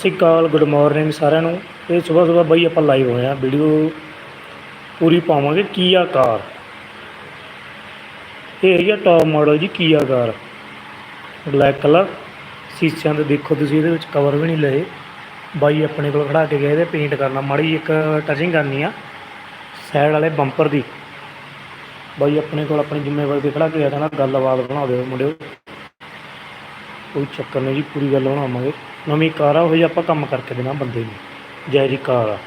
ਸਤਿ ਸ਼੍ਰੀ ਅਕਾਲ good morning ਸਾਰਿਆਂ ਨੂੰ। ਇਹ ਸਵੇਰ ਸਵੇਰ ਬਾਈ ਆਪਾਂ ਲਾਈਵ ਹੋਏ ਆ ਵੀਡੀਓ ਪੂਰੀ ਪਾਵਾਂਗੇ ਕੀਆ ਕਾਰ? ਇਹ ਹੈਗੀ ਆ ਟੌਪ ਮਾਡਲ ਜੀ ਕੀਆ ਕਾਰ? ਬਲੈਕ ਕਲਰ ਸੀਸਿਆਂ ਤੇ ਦੇਖੋ ਤੁਸੀਂ, ਇਹਦੇ ਵਿੱਚ ਕਵਰ ਵੀ ਨਹੀਂ ਲਏ। ਬਾਈ ਆਪਣੇ ਕੋਲ ਖੜਾ ਕੇ ਗਏ, ਇਹਦੇ ਪੇਂਟ ਕਰਨਾ। ਮਾੜੀ ਇੱਕ ਟਚਿੰਗ ਕਰਨੀ ਆ ਸਾਈਡ ਵਾਲੇ ਬੰਪਰ ਦੀ। ਬਾਈ ਆਪਣੇ ਕੋਲ ਆਪਣੀ ਜ਼ਿੰਮੇਵਾਰੀ ਤੇ ਖੜਾ ਕੇ ਗਿਆ ਤਾਂ ਨਾ, ਗੱਲਬਾਤ ਬਣਾ ਦਿਓ ਮੁੰਡਿਓ। ਕੋਈ ਚੱਕਰ ਨਹੀਂ ਜੀ, ਪੂਰੀ ਗੱਲ ਬਣਾਵਾਂਗੇ। ਨਵੀਂ ਕਾਰ ਆ, ਉਹ ਜਿਹੀ ਆਪਾਂ ਕੰਮ ਕਰਕੇ ਦੇਣਾ ਬੰਦੇ ਨੂੰ ਜੈ ਜੀ ਕਾਰ ਆ।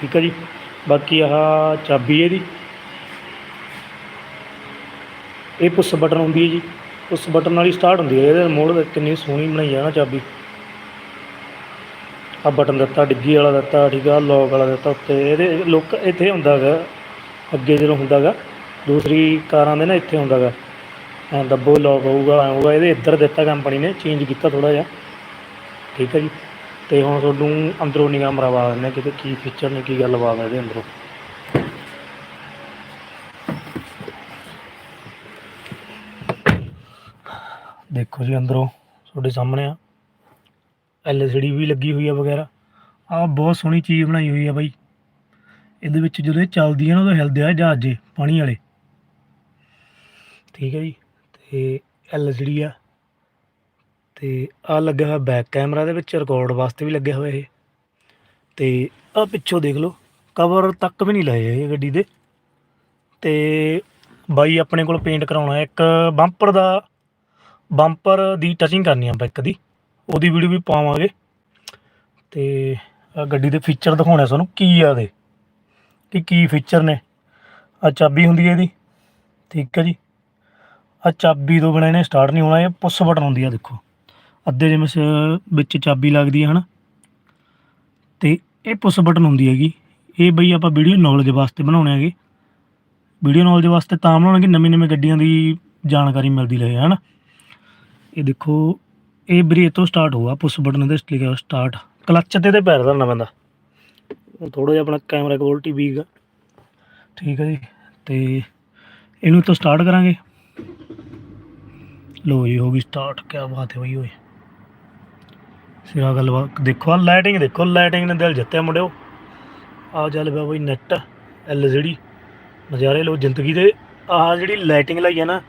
ਠੀਕ ਆ ਜੀ? ਬਾਕੀ ਆਹ ਚਾਬੀ ਇਹਦੀ। ਇਹ ਪੁਸ਼ ਬਟਨ ਹੁੰਦੀ ਹੈ ਜੀ। ਉਸ ਬਟਨ ਨਾਲ ਹੀ ਸਟਾਰਟ ਹੁੰਦੀ ਹੈ। ਇਹਦੇ ਮੋੜ ਕਿੰਨੀ ਸੋਹਣੀ ਬਣਾਈ ਆ ਨਾ ਚਾਬੀ। ਆ ਬਟਨ ਦਿੱਤਾ, ਡਿੱਗੀ ਵਾਲਾ ਦਿੱਤਾ, ਠੀਕ ਆ ਲੌਕ ਵਾਲਾ ਦਿੱਤਾ ਉੱਤੇ। ਇਹਦੇ ਲੋਕ ਇੱਥੇ ਹੁੰਦਾ ਗਾ ਅੱਗੇ ਜਦੋਂ ਹੁੰਦਾ ਗਾ ਦੂਸਰੀ ਕਾਰਾਂ ਦੇ ਨਾ ਇੱਥੇ ਹੁੰਦਾ ਗਾ ਐਂ ਦੱਬੋ ਲੌਕ ਹੋਊਗਾ, ਐਂ ਹੋਊਗਾ। ਇਹਦੇ ਇੱਧਰ ਦਿੱਤਾ ਕੰਪਨੀ ਨੇ ਚੇਂਜ ਕੀਤਾ ਥੋੜਾ ਜਿਹਾ। ਠੀਕ ਹੈ ਜੀ। ਤੇ ਹੁਣ ਤੁਹਾਨੂੰ ਅੰਦਰੋਂ ਨਿਗਾਹ ਮਰਵਾ ਦਿੰਦੇ ਹਾਂ, ਕਿਤੇ ਕੀ ਫੀਚਰ ਨੇ, ਕੀ ਗੱਲਬਾਤ ਹੈ ਇਹਦੇ ਅੰਦਰੋਂ। ਦੇਖੋ ਜੀ ਅੰਦਰੋਂ, ਤੁਹਾਡੇ ਸਾਹਮਣੇ ਆ। ਐਲਸੀਡੀ ਵੀ ਲੱਗੀ ਹੋਈ ਆ ਵਗੈਰਾ। ਆ ਬਹੁਤ ਸੋਹਣੀ ਚੀਜ਼ ਬਣਾਈ ਹੋਈ ਆ ਬਾਈ। ਇਹਦੇ ਵਿੱਚ ਜਦੋਂ ਇਹ ਚੱਲਦੀ ਆ ਨਾ, ਉਦੋਂ ਹਿਲਦੇ ਆ ਜਹਾਜ਼ੇ ਪਾਣੀ ਵਾਲੇ। ਠੀਕ ਹੈ ਜੀ। ਤੇ ਐਲਸੀਡੀ ਆ। ਤੇ ਆ ਲੱਗਿਆ ਹੋਇਆ ਬੈਕ ਕੈਮਰਾ ਦੇ ਵਿੱਚ ਰਿਕਾਰਡ ਵਾਸਤੇ ਵੀ ਲੱਗਿਆ ਹੋਇਆ ਇਹ। ਤੇ ਆ ਪਿੱਛੋਂ ਦੇਖ ਲਓ ਕਵਰ ਤੱਕ ਵੀ ਨਹੀਂ ਲਏ ਇਹ ਗੱਡੀ ਦੇ। ਤੇ ਬਾਈ ਆਪਣੇ ਕੋਲ ਪੇਂਟ ਕਰਾਉਣਾ, ਇੱਕ ਬੰਪਰ ਦਾ ਬੰਪਰ ਦੀ ਟਚਿੰਗ ਕਰਨੀ ਆ ਬੈਕ ਦੀ। ਉਹਦੀ ਵੀਡੀਓ ਵੀ ਪਾਵਾਂਗੇ। ਤੇ ਆਹ ਗੱਡੀ ਦੇ ਫੀਚਰ ਦਿਖਾਉਣੇ ਸਾਨੂੰ ਕੀ ਆ ਦੇ ਕਿ ਕੀ ਫੀਚਰ ਨੇ। ਆ ਚਾਬੀ ਹੁੰਦੀ ਹੈ ਇਹਦੀ। ਠੀਕ ਹੈ ਜੀ। ਆ ਚਾਬੀ ਤੋਂ ਬਿਨਾਂ ਇਹਨੇ ਸਟਾਰਟ ਨਹੀਂ ਹੋਣਾ, ਇਹ ਪੁਸ਼ ਬਟਨ ਹੁੰਦੀ ਆ ਦੇਖੋ। ਅੱਧੇ ਜਿਵੇਂ ਸ- ਵਿੱਚ ਚਾਬੀ ਲੱਗਦੀ ਹੈ ਹਨਾ। ਤੇ ਇਹ ਪੁਸ਼ ਬਟਨ ਹੁੰਦੀ ਹੈਗੀ। ਇਹ ਬਈ ਆਪਾਂ ਵੀਡੀਓ ਨੌਲੇਜ ਵਾਸਤੇ ਬਣਾਉਣੇ ਹੈਗੇ। ਵੀਡੀਓ ਨੌਲੇਜ ਵਾਸਤੇ ਤਾਂ ਬਣਾਉਣਗੇ, ਨਵੀਂ ਨਵੀਂ ਗੱਡੀਆਂ ਦੀ ਜਾਣਕਾਰੀ ਮਿਲਦੀ ਰਹੇ, ਹਨਾ। ਇਹ ਦੇਖੋ, ਇਹ ਬਰੀ ਇਹ ਤੋਂ ਸਟਾਰਟ ਹੋਊਗਾ ਪੁਸ਼ ਬਟਨ ਦੇ ਲਿਖਿਆ ਸਟਾਰਟ ਕਲੱਚ ਤੇ ਤੇ ਪੈਰ ਧਰਨਾ ਪੈਂਦਾ ਥੋੜਾ ਜਿਹਾ ਆਪਣਾ ਕੈਮਰਾ ਕੁਆਲਿਟੀ ਵੀਕ ਆ। ਠੀਕ ਹੈ ਜੀ। ਤੇ ਇਹਨੂੰ ਤੋਂ ਸਟਾਰਟ ਕਰਾਂਗੇ। ਲੋ ਜੀ, ਹੋ ਗਈ ਸਟਾਰਟ ਕੀ ਬਾਤ ਹੈ ਬਈ ਓਏ। ਸਿਰਾ ਗੱਲਬਾਤ ਦੇਖੋ ਆ ਲਾਈਟਿੰਗ ਦੇਖੋ ਲਾਈਟਿੰਗ ਨੇ ਦਿਲ ਜਿੱਤਿਆ ਮੁੰਡਿਓ। ਆ ਚੱਲ ਪਿਆ ਬਈ ਨੈਟ ਐਲ ਜਿਹੜੀ ਨਜ਼ਾਰੇ ਲੋ ਜ਼ਿੰਦਗੀ ਦੇ, ਆਹ ਜਿਹੜੀ ਲਾਈਟਿੰਗ ਲਾਈ ਆ ਨਾ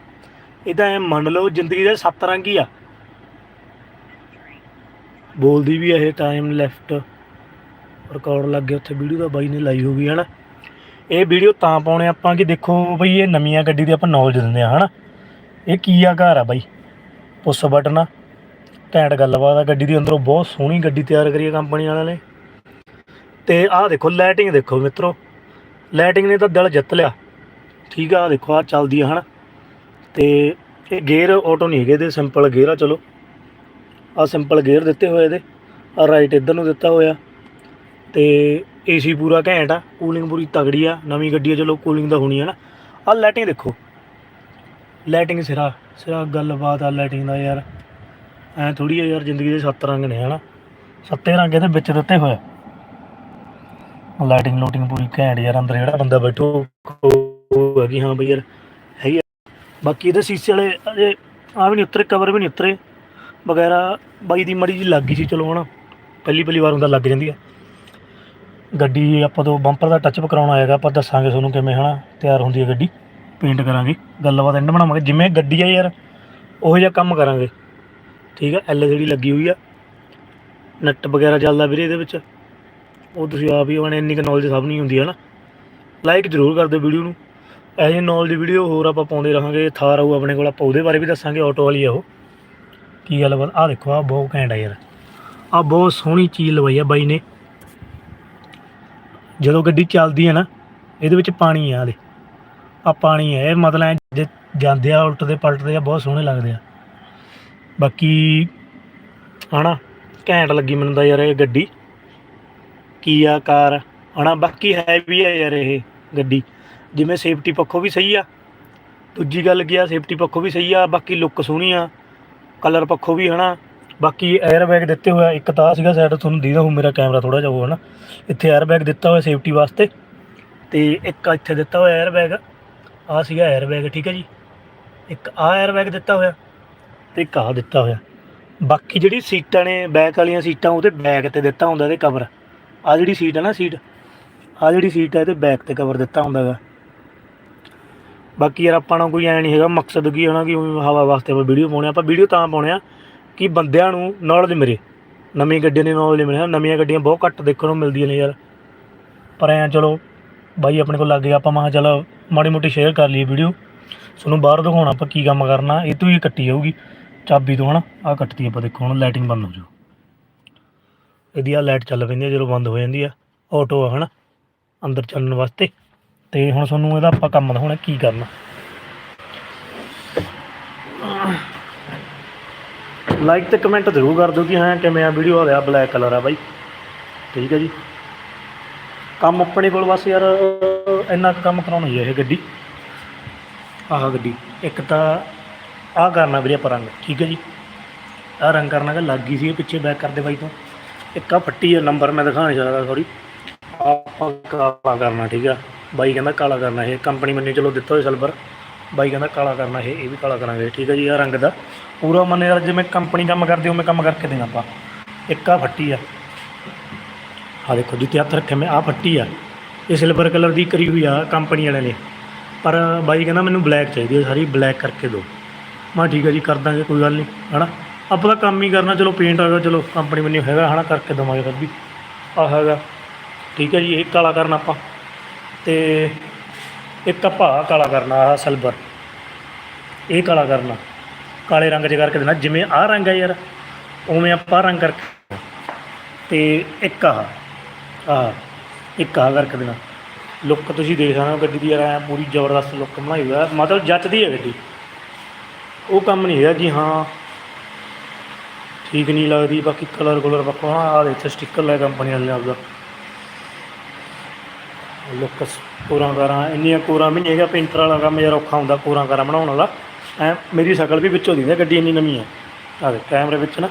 ਇਹ ਤਾਂ ਐ ਮੰਨ ਲਓ ਜ਼ਿੰਦਗੀ ਦੇ ਸੱਤ ਰੰਗ ਹੀ ਆ। ਬੋਲਦੀ ਵੀ ਇਹ ਟਾਈਮ ਲੈਫਟ ਰਿਕਾਰਡ ਲੱਗ ਗਿਆ ਉੱਥੇ ਵੀਡੀਓ ਦਾ ਬਾਈ ਨੇ ਲਾਈ ਹੋ ਹੋਗੀ ਹਨਾ। ਇਹ ਵੀਡੀਓ ਤਾਂ ਪਾਉਣੇ ਆਪਾਂ ਕਿ ਦੇਖੋ ਬਈ ਇਹ ਨਵੀਆਂ ਗੱਡੀ ਦੀ ਆਪਾਂ ਨੌਲੇਜ ਦਿੰਦੇ ਆ, ਹਨਾ। ਇਹ ਕੀ ਆ ਘਰ ਆ ਬਾਈ? ਪੁੱਸ ਬਟਨ ਆ ਘੈਂਟ ਗੱਲਬਾਤ ਆ, ਗੱਡੀ ਦੇ ਅੰਦਰੋਂ ਬਹੁਤ ਸੋਹਣੀ ਗੱਡੀ ਤਿਆਰ ਕਰੀ ਆ ਕੰਪਨੀ ਵਾਲਿਆਂ ਨੇ। ਤੇ ਆਹ ਦੇਖੋ ਲਾਈਟਿੰਗ ਦੇਖੋ ਮਿੱਤਰੋ। ਲਾਈਟਿੰਗ ਨੇ ਤਾਂ ਦਿਲ ਜਿੱਤ ਲਿਆ। ਠੀਕ ਆ, ਆਹ ਦੇਖੋ ਆ ਚੱਲਦੀ ਆ ਹਨਾ। ਤੇ ਇਹ ਗੇਅਰ ਆਟੋ ਨਹੀਂ ਹੈਗੇ ਇਹਦੇ ਸਿੰਪਲ ਗੇਅਰ ਆ, ਚਲੋ। ਆ ਸਿੰਪਲ ਗੇਅਰ ਦਿੱਤੇ ਹੋਏ ਇਹਦੇ। ਆ ਰਾਈਟ ਇੱਧਰ ਨੂੰ ਦਿੱਤਾ ਹੋਇਆ। ਤੇ ਏਸੀ ਪੂਰਾ ਘੈਂਟ ਆ ਕੂਲਿੰਗ ਪੂਰੀ ਤਗੜੀ ਆ। ਨਵੀਂ ਗੱਡੀ ਆ, ਚਲੋ ਕੂਲਿੰਗ ਤਾਂ ਹੋਣੀ ਹੈ ਨਾ। ਆ ਲਾਈਟਿੰਗ ਦੇਖੋ। ਲਾਈਟਿੰਗ ਸਿਰਾ ਸਿਰਾ ਗੱਲਬਾਤ ਆ ਲਾਈਟਿੰਗ ਦਾ ਯਾਰ। ਐ ਥੋੜੀ ਆ ਯਾਰ, ਜ਼ਿੰਦਗੀ ਦੇ ਸੱਤ ਰੰਗ ਨੇ, ਹਨਾ। ਸੱਤੇ ਰੰਗ ਇਹਦੇ ਵਿੱਚ ਦਿੱਤੇ ਹੋਏ ਲਾਈਟਿੰਗ ਲੋਟਿੰਗ ਪੂਰੀ ਘੈਂਟ ਯਾਰ, ਅੰਦਰ ਜਿਹੜਾ ਬੰਦਾ ਬੈਠੋ, ਉਹ ਹੈਗੀ, ਹਾਂ ਬਈ ਯਾਰ ਹੈਗੀ ਆ। ਬਾਕੀ ਇਹਦੇ ਸੀਸੇ ਵਾਲੇ, ਅਜੇ ਆ ਵੀ ਨਹੀਂ ਉਤਰੇ ਕਵਰ ਵੀ ਨਹੀਂ ਉਤਰੇ। ਵਗੈਰਾ ਬਾਈ ਦੀ ਮੜੀ ਜੀ ਲੱਗ ਗਈ ਸੀ, ਚਲੋ ਹਣਾ ਪਹਿਲੀ ਪਹਿਲੀ ਵਾਰ ਹੁੰਦਾ, ਲੱਗ ਜਾਂਦੀ ਆ। ਗੱਡੀ ਆਪਾਂ ਤੋਂ ਬੰਪਰ ਦਾ ਟੱਚ ਕਰਾਉਣਾ ਆਏਗਾ ਆਪਾਂ ਦੱਸਾਂਗੇ ਤੁਹਾਨੂੰ ਕਿਵੇਂ, ਹਨਾ, ਤਿਆਰ ਹੁੰਦੀ ਹੈ ਗੱਡੀ। ਪੇਂਟ ਕਰਾਂਗੇ, ਗੱਲਬਾਤ ਐਂਡ ਬਣਾਵਾਂਗੇ, ਜਿਵੇਂ ਗੱਡੀ ਆ ਯਾਰ, ਉਹੋ ਜਿਹਾ ਕੰਮ ਕਰਾਂਗੇ। ਠੀਕ ਆ ਐਲਸੀਡੀ ਲੱਗੀ ਹੋਈ ਆ ਨੈਟ ਵਗੈਰਾ ਚੱਲਦਾ ਵੀਰੇ ਇਹਦੇ ਵਿੱਚ। ਉਹ ਤੁਸੀਂ ਆਪ ਹੀ ਬਣੇ ਇੰਨੀ ਕੁ ਨੌਲੇਜ ਸਭ ਨਹੀਂ ਹੁੰਦੀ ਹੈ ਨਾ। ਲਾਈਕ ਜ਼ਰੂਰ ਕਰ ਦਿਓ ਵੀਡੀਓ ਨੂੰ। ਇਹੋ ਜਿਹੀ ਨੌਲੇਜ ਵੀਡੀਓ ਹੋਰ ਆਪਾਂ ਪਾਉਂਦੇ ਰਹਾਂਗੇ, ਥਾਰ ਆਊ ਆਪਣੇ ਕੋਲ, ਆਪਾਂ ਉਹਦੇ ਬਾਰੇ ਵੀ ਦੱਸਾਂਗੇ ਆਟੋ ਵਾਲੀ ਆ ਉਹ। ਕੀ ਗੱਲਬਾਤ ਆ ਦੇਖੋ ਆ ਬਹੁਤ ਕੈਂਡ ਆ ਯਾਰ। ਆ ਬਹੁਤ ਸੋਹਣੀ ਚੀਜ਼ ਲਵਾਈ ਆ ਬਾਈ ਨੇ। ਜਦੋਂ ਗੱਡੀ ਚੱਲਦੀ ਹੈ ਨਾ, ਇਹਦੇ ਵਿੱਚ ਪਾਣੀ ਆ ਦੇ ਆ ਪਾਣੀ ਹੈ। ਮਤਲਬ ਐਂ ਜੇ ਜਾਂਦੇ ਆ, ਉਲਟਦੇ ਪਲਟਦੇ ਆ, ਬਹੁਤ ਸੋਹਣੇ ਲੱਗਦੇ ਆ। ਬਾਕੀ ਹਨਾ, ਘੈਂਟ ਲੱਗੀ ਮੈਨੂੰ ਤਾਂ ਯਾਰ ਇਹ ਗੱਡੀ। ਕੀ ਆ ਕਾਰ? ਹਨਾ, ਬਾਕੀ ਹੈ ਵੀ ਹੈ ਯਾਰ ਇਹ ਗੱਡੀ। ਜਿਵੇਂ ਸੇਫਟੀ ਪੱਖੋਂ ਵੀ ਸਹੀ ਆ। ਦੂਜੀ ਗੱਲ ਕੀ ਆ ਸੇਫਟੀ ਪੱਖੋਂ ਵੀ ਸਹੀ ਆ, ਬਾਕੀ ਲੁੱਕ ਸੋਹਣੀ ਆ। ਕਲਰ ਪੱਖੋਂ ਵੀ ਹਨਾ। ਬਾਕੀ 에ਅਰ ਬੈਗ ਦਿੱਤੇ ਹੋਇਆ ਇੱਕ ਤਾਂ ਸੀਗਾ ਸਾਈਡ ਤੁਹਾਨੂੰ ਦੀਦਾ ਹੋ ਮੇਰਾ ਕੈਮਰਾ ਥੋੜਾ ਜਿਹਾ ਉਹ ਹਨਾ। ਇੱਥੇ 에ਅਰ ਬੈਗ ਦਿੱਤਾ ਹੋਇਆ ਸੇਫਟੀ ਵਾਸਤੇ। ਤੇ ਇੱਕ ਇੱਥੇ ਦਿੱਤਾ ਹੋਇਆ 에ਅਰ ਬੈਗ ਆ ਸੀਗਾ 에ਅਰ ਬੈਗ ਠੀਕ ਹੈ ਜੀ? ਇੱਕ ਆ 에ਅਰ ਬੈਗ ਦਿੱਤਾ ਹੋਇਆ ਤੇ ਇੱਕ ਆਹ ਦਿੱਤਾ ਹੋਇਆ। ਬਾਕੀ ਜਿਹੜੀ ਸੀਟਾਂ ਨੇ ਬੈਕ ਵਾਲੀਆਂ ਸੀਟਾਂ ਉਹਦੇ ਬੈਕ ਤੇ ਦਿੱਤਾ ਹੁੰਦਾ ਇਹਦੇ ਕਵਰ ਆ ਜਿਹੜੀ ਸੀਟ ਹੈ ਨਾ ਸੀਟ ਆ ਜਿਹੜੀ ਸੀਟ ਹੈ ਇਹਦੇ ਬੈਕ ਤੇ ਕਵਰ ਦਿੱਤਾ ਹੁੰਦਾ ਹੈਗਾ ਬਾਕੀ ਯਾਰ ਆਪਾਂ ਨੂੰ ਕੋਈ ਐ ਨਹੀਂ ਹੈਗਾ, ਮਕਸਦ ਕੀ ਹੋਣਾ ਕਿ ਹਵਾ ਵਾਸਤੇ ਆਪਾਂ ਵੀਡੀਓ ਪਾਉਣੇ ਆ। ਆਪਾਂ ਵੀਡੀਓ ਤਾਂ ਪਾਉਣੇ ਆ ਕਿ ਬੰਦਿਆਂ ਨੂੰ ਨੌਲੇਜ ਮਿਲੇ। ਨਵੀਂ ਗੱਡੀਆਂ ਦੀ ਨੌਲੇਜ ਮਿਲੇ। ਨਵੀਆਂ ਗੱਡੀਆਂ ਬਹੁਤ ਘੱਟ ਦੇਖਣ ਨੂੰ ਮਿਲਦੀਆਂ ਨੇ ਯਾਰ। ਪਰ ਐਂ ਚਲੋ, ਬਾਈ ਆਪਣੇ ਕੋਲ ਲੱਗ ਗਿਆ, ਆਪਾਂ ਮਾ ਚਲ ਮਾੜੀ ਮੋਟੀ ਸ਼ੇਅਰ ਕਰ ਲਈਏ ਵੀਡੀਓ ਤੁਹਾਨੂੰ ਬਾਹਰ ਦਿਖਾਉਣਾ ਆਪਾਂ ਕੀ ਕੰਮ ਕਰਨਾ। ਇਹ ਤੋਂ ਹੀ ਕੱਟੀ ਜਾਊਗੀ। ਚਾਬੀ ਤੋਂ ਹਨਾ ਆ ਕੱਟਦੀ ਆਪਾਂ ਦੇਖੋ ਹੁਣ ਲਾਈਟਿੰਗ ਬੰਦ ਹੋ ਜਾਊ। ਇਹਦੀ ਆ ਲਾਈਟ ਚੱਲ ਪੈਂਦੀ ਆ, ਜਦੋਂ ਬੰਦ ਹੋ ਜਾਂਦੀ ਆ। ਆਟੋ ਆ ਹਨਾ, ਅੰਦਰ ਚੱਲਣ ਵਾਸਤੇ। ਤੇ ਹੁਣ ਤੁਹਾਨੂੰ ਇਹਦਾ ਆਪਾਂ ਕੰਮ ਦਿਖਾਉਣਾ ਕੀ ਕਰਨਾ। ਲਾਈਕ ਤੇ ਕਮੈਂਟ ਜ਼ਰੂਰ ਕਰ ਦਿਓ ਕਿ ਹਾਂ, ਕਿਵੇਂ ਆ ਵੀਡੀਓ ਆ ਰਿਹਾ ਬਲੈਕ ਕਲਰ ਆ ਬਾਈ। ਠੀਕ ਹੈ ਜੀ। ਕੰਮ ਆਪਣੇ ਕੋਲ ਬਸ ਯਾਰ ਇੰਨਾ ਕੁ ਕੰਮ ਕਰਾਉਣਾ ਹੀ ਹੈ ਇਹ ਗੱਡੀ। ਆਹ ਗੱਡੀ, ਇੱਕ ਤਾਂ ਆਹ ਕਰਨਾ ਵੀਰੇ ਆਪਾਂ ਰੰਗ, ਠੀਕ ਹੈ ਜੀ। ਆਹ ਰੰਗ ਕਰਨਾ ਕਿ ਲੱਗ ਗਈ ਸੀ ਇਹ ਪਿੱਛੇ ਬੈਕ ਕਰਦੇ ਬਾਈ ਤੋਂ। ਇੱਕ ਆ ਫੱਟੀ ਹੈ ਨੰਬਰ ਮੈਂ ਦਿਖਾ ਨਹੀਂ ਸਕਦਾ ਸੌਰੀ ਆਪਾਂ ਕਾਲਾ ਕਰਨਾ, ਠੀਕ ਆ। ਬਾਈ ਕਹਿੰਦਾ ਕਾਲਾ ਕਰਨਾ ਇਹ ਕੰਪਨੀ ਮੈਨੂੰ ਚਲੋ ਦਿੱਤਾ ਹੋਇਆ ਸਿਲਵਰ ਬਾਈ ਕਹਿੰਦਾ ਕਾਲਾ ਕਰਨਾ ਇਹ ਇਹ ਵੀ ਕਾਲਾ ਕਰਾਂਗੇ, ਠੀਕ ਹੈ ਜੀ, ਆਹ ਰੰਗ ਦਾ। ਪੂਰਾ ਮੰਨ ਯਾਰ ਜਿਵੇਂ ਕੰਪਨੀ ਕੰਮ ਕਰਦੀ, ਉਵੇਂ ਕੰਮ ਕਰਕੇ ਦੇਣਾ ਆਪਾਂ। ਇੱਕ ਆ ਫੱਟੀ ਆ। ਆ ਦੇਖੋ ਜਿੱਥੇ ਹੱਥ ਰੱਖਿਆ ਮੈਂ ਆ ਫੱਟੀ ਆ। ਇਹ ਸਿਲਵਰ ਕਲਰ ਦੀ ਕਰੀ ਹੋਈ ਆ ਕੰਪਨੀ ਵਾਲਿਆਂ ਨੇ। ਪਰ ਬਾਈ ਕਹਿੰਦਾ ਮੈਨੂੰ ਬਲੈਕ ਚਾਹੀਦੀ ਹੈ ਸਾਰੀ ਬਲੈਕ ਕਰਕੇ ਦਿਓ। ਮੈਂ ਠੀਕ ਹੈ ਜੀ, ਕਰ ਦਾਂਗੇ, ਕੋਈ ਗੱਲ ਨਹੀਂ, ਹਨਾ? ਆਪਾਂ ਤਾਂ ਕੰਮ ਹੀ ਕਰਨਾ, ਚਲੋ ਪੇਂਟ ਆ ਗਿਆ, ਚਲੋ ਕੰਪਨੀ ਮੈਨੂੰ ਹੈਗਾ, ਹਨਾ? ਕਰਕੇ ਦਵਾਂਗੇ ਫਿਰ ਵੀ। ਆ ਹੈਗਾ। ਠੀਕ ਹੈ ਜੀ, ਇਹ ਕਾਲਾ ਕਰਨਾ ਆਪਾਂ। ਤੇ ਇੱਕ ਆਪਾਂ ਕਾਲਾ ਕਰਨਾ ਆ ਸਿਲਵਰ ਇਹ ਕਾਲਾ ਕਰਨਾ। ਕਾਲੇ ਰੰਗ 'ਚ ਕਰਕੇ ਦੇਣਾ, ਜਿਵੇਂ ਆਹ ਰੰਗ ਹੈ ਯਾਰ, ਉਵੇਂ ਆਪਾਂ ਰੰਗ ਕਰਕੇ ਤੇ ਇੱਕ ਆਹ ਆਹ। ਇੱਕ ਆਹ ਕਰਕੇ ਦੇਣਾ ਲੁੱਕ ਤੁਸੀਂ ਦੇਖ ਸਕਦੇ ਹੋ ਗੱਡੀ ਦੀ ਯਾਰ, ਐਂ ਪੂਰੀ ਜ਼ਬਰਦਸਤ ਲੁੱਕ ਬਣਾਈ ਹੋਇਆ ਮਤਲਬ ਜੱਚਦੀ ਹੈ ਗੱਡੀ। ਉਹ ਕੰਮ ਨਹੀਂ ਹੈਗਾ ਕਿ ਹਾਂ। ਠੀਕ ਨਹੀਂ ਲੱਗਦੀ, ਬਾਕੀ ਕਲਰ ਕਲਰ ਬੱਕਾ ਆ ਦੇ ਇੱਥੇ ਸਟicker ਲਾਇਆ ਕੰਪਨੀ ਵਾਲੇ ਨੇ ਆਪਦਾ। ਲੁੱਕ ਕੋਰਾਂ ਕਾਰਾਂ ਇੰਨੀਆਂ ਕੋਰਾਂ ਵੀ ਨਹੀਂ ਹੈਗਾ ਪੇਂਟਰ ਵਾਲਾ ਕੰਮ ਯਾਰ ਔਖਾ ਹੁੰਦਾ, ਕੋਰਾਂ ਕਾਰਾਂ ਬਣਾਉਣ ਵਾਲਾ। ਐ, ਮੇਰੀ ਸ਼ਕਲ ਵੀ ਵਿੱਚੋਂ ਦਿੰਦੀ ਆ ਗੱਡੀ ਇੰਨੀ ਨਵੀਂ ਹੈ ਆ ਦੇ ਕੈਮਰੇ ਵਿੱਚ ਨਾ।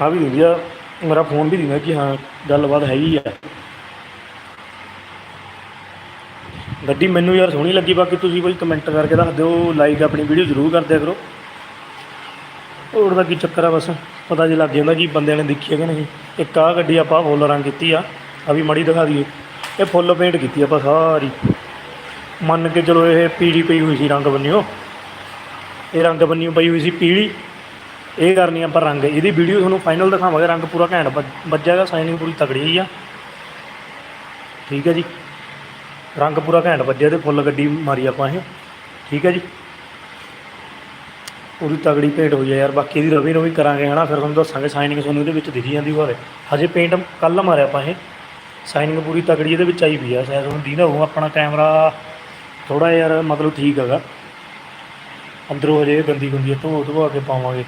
ਆ ਵੀ ਦਿੰਦੀ ਆ, ਮੇਰਾ ਫੋਨ ਵੀ ਦਿੰਦਾ ਕਿ ਹਾਂ, ਗੱਲਬਾਤ ਹੈਗੀ ਆ। ਗੱਡੀ ਮੈਨੂੰ ਯਾਰ ਸੋਹਣੀ ਲੱਗੀ, ਬਾਕੀ ਤੁਸੀਂ ਕੋਈ ਕਮੈਂਟ ਕਰਕੇ ਦੱਸ ਦਿਓ ਲਾਈਕ ਆਪਣੀ ਵੀਡੀਓ ਜ਼ਰੂਰ ਕਰ ਦਿਆ ਕਰੋ। ਹੋਰ ਦਾ ਕੀ ਚੱਕਰ ਆ ਬਸ, ਪਤਾ ਜੇ ਲੱਗ ਜਾਂਦਾ ਕਿ ਬੰਦਿਆਂ ਨੇ ਦੇਖੀ ਹੈ ਕਿ ਨਹੀਂ। ਇੱਕ ਆਹ ਗੱਡੀ ਆਪਾਂ ਫੁੱਲ ਰੰਗ ਕੀਤੀ ਆ ਆ ਵੀ ਮੜੀ ਦਿਖਾ ਦਈਏ। ਇਹ ਫੁੱਲ ਪੇਂਟ ਕੀਤੀ ਆਪਾਂ ਸਾਰੀ। ਮੰਨ ਕੇ ਚਲੋ ਇਹ ਪੀੜੀ ਪਈ ਹੋਈ ਸੀ ਰੰਗ ਬੰਨਿਓ। ਇਹ ਰੰਗ ਬੰਨਿਓ ਪਈ ਹੋਈ ਸੀ ਪੀਲੀ। ਇਹ ਕਰਨੀ ਆਪਾਂ ਰੰਗ। ਇਹਦੀ ਵੀਡੀਓ ਤੁਹਾਨੂੰ ਫਾਈਨਲ ਦਿਖਾਵਾਂਗੇ, ਰੰਗ ਪੂਰਾ ਘੈਂਟ ਵੱਜ- ਵੱਜਿਆਗਾ ਸਾਈਨਿੰਗ ਪੂਰੀ ਤਕੜੀ ਹੀ ਆ। ਠੀਕ ਹੈ ਜੀ। ਰੰਗ ਪੂਰਾ ਘੈਂਟ ਵੱਜਿਆ ਤੇ ਫੁੱਲ ਗੱਡੀ ਮਾਰੀ ਆਪਾਂ ਇਹ। ਠੀਕ ਹੈ ਜੀ? ਪੂਰੀ ਤਗੜੀ ਪੇਂਟ ਹੋਈ ਹੈ ਯਾਰ, ਬਾਕੀ ਇਹਦੀ ਰਵੀ ਨੂੰ ਵੀ ਕਰਾਂਗੇ ਹਨਾ, ਫਿਰ ਤੁਹਾਨੂੰ ਦੱਸਾਂਗੇ ਸਾਈਨਿੰਗ ਤੁਹਾਨੂੰ ਇਹਦੇ ਵਿੱਚ ਦਿਖੀ ਜਾਂਦੀ ਹੋਵੇ ਹਜੇ ਪੇਂਟ ਕੱਲ ਮਾਰਿਆ ਆਪਾਂ ਇਹ। ਸਾਈਨਿੰਗ ਪੂਰੀ ਤਗੜੀ ਇਹਦੇ ਵਿੱਚ ਆਈ ਪਈ ਆ, ਸ਼ਾਇਦ ਹੁਣ ਦੀਦਾ ਹੋਊ, ਆਪਣਾ ਕੈਮਰਾ ਥੋੜਾ ਯਾਰ ਮਤਲਬ ਠੀਕ ਹੈਗਾ। ਅੰਦਰੋਂ ਹਜੇ ਗੰਦੀ ਗੁੰਦੀ ਧੋ ਧਵਾ ਕੇ ਪਾਵਾਂਗੇ।